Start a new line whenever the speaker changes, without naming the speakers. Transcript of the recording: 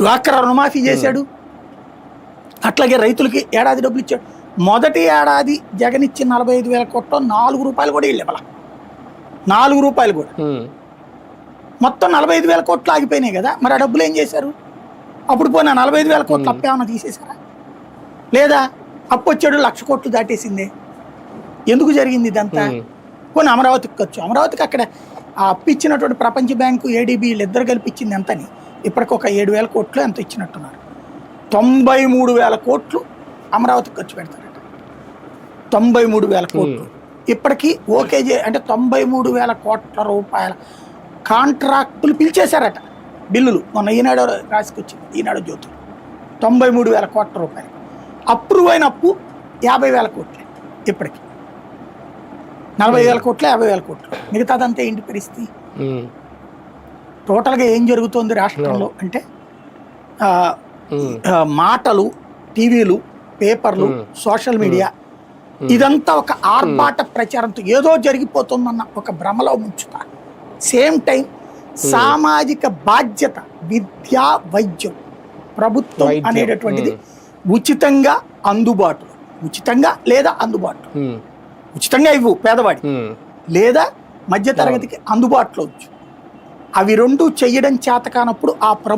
డ్వాక్రా రుణమాఫీ చేశాడు. అట్లాగే రైతులకి ఏడాది డబ్బులు ఇచ్చాడు. మొదటి ఏడాది జగన్ ఇచ్చిన నలభై ఐదు వేల కోట్లు నాలుగు రూపాయలు కూడా వెళ్ళేవాళ్ళ నాలుగు రూపాయలు కూడా. మొత్తం నలభై ఐదు వేల కోట్లు ఆగిపోయినాయి కదా మరి ఆ డబ్బులు ఏం చేశారు? అప్పుడు పోయిన నలభై ఐదు వేల కోట్లు అప్పు ఏమైనా తీసేశారా? లేదా అప్పు వచ్చాడు లక్ష కోట్లు దాటేసిందే? ఎందుకు జరిగింది ఇదంతా? పోనీ అమరావతికి ఖర్చు అమరావతికి అక్కడ ఆ అప్పు ఇచ్చినటువంటి ప్రపంచ బ్యాంకు ఏడీబీ వీళ్ళిద్దరు కలిపి ఇచ్చింది ఎంతని? ఇప్పటికి ఒక ఏడు వేల కోట్లు ఎంత ఇచ్చినట్టున్నారు? తొంభై మూడు వేల కోట్లు అమరావతికి ఖర్చు పెడతారట. తొంభై మూడు వేల కోట్లు. ఇప్పటికీ ఓకే అంటే తొంభై మూడు వేల కోట్ల రూపాయల కాంట్రాక్టులు పిలిచేశారట బిల్లులు. మొన్న ఈనాడు రాసుకొచ్చింది ఈనాడు జ్యోతి. తొంభై మూడు వేల కోట్ల రూపాయలు. అప్రూవ్ అయిన అప్పు యాభై వేల కోట్లు ఇప్పటికి. నలభై వేల కోట్లు యాభై వేల కోట్లు. మిగతాదంతా ఏంటి పరిస్థితి? టోటల్గా ఏం జరుగుతోంది రాష్ట్రంలో అంటే ఆ, మాటలు టీవీలు పేపర్లు
Hmm.
సోషల్ మీడియా ఇదంతా ఒక ఆర్భాట ప్రచారంతో ఏదో జరిగిపోతుందన్న ఒక భ్రమలో ముంచుతారు సేమ్ టైం సామాజిక బాధ్యత విద్య వైద్యం ప్రభుత్వం. అనేటటువంటిది
Hmm.
ఉచితంగా అందుబాటులో. ఉచితంగా లేదా అందుబాటులో?
ఉమ్,
ఉచితంగా ఇవ్వు పేదవాడి లేదా మధ్యతరగతికి అందుబాటులో ఉంచు. అవి రెండు చెయ్యడం చేత కానప్పుడు ఆ ప్ర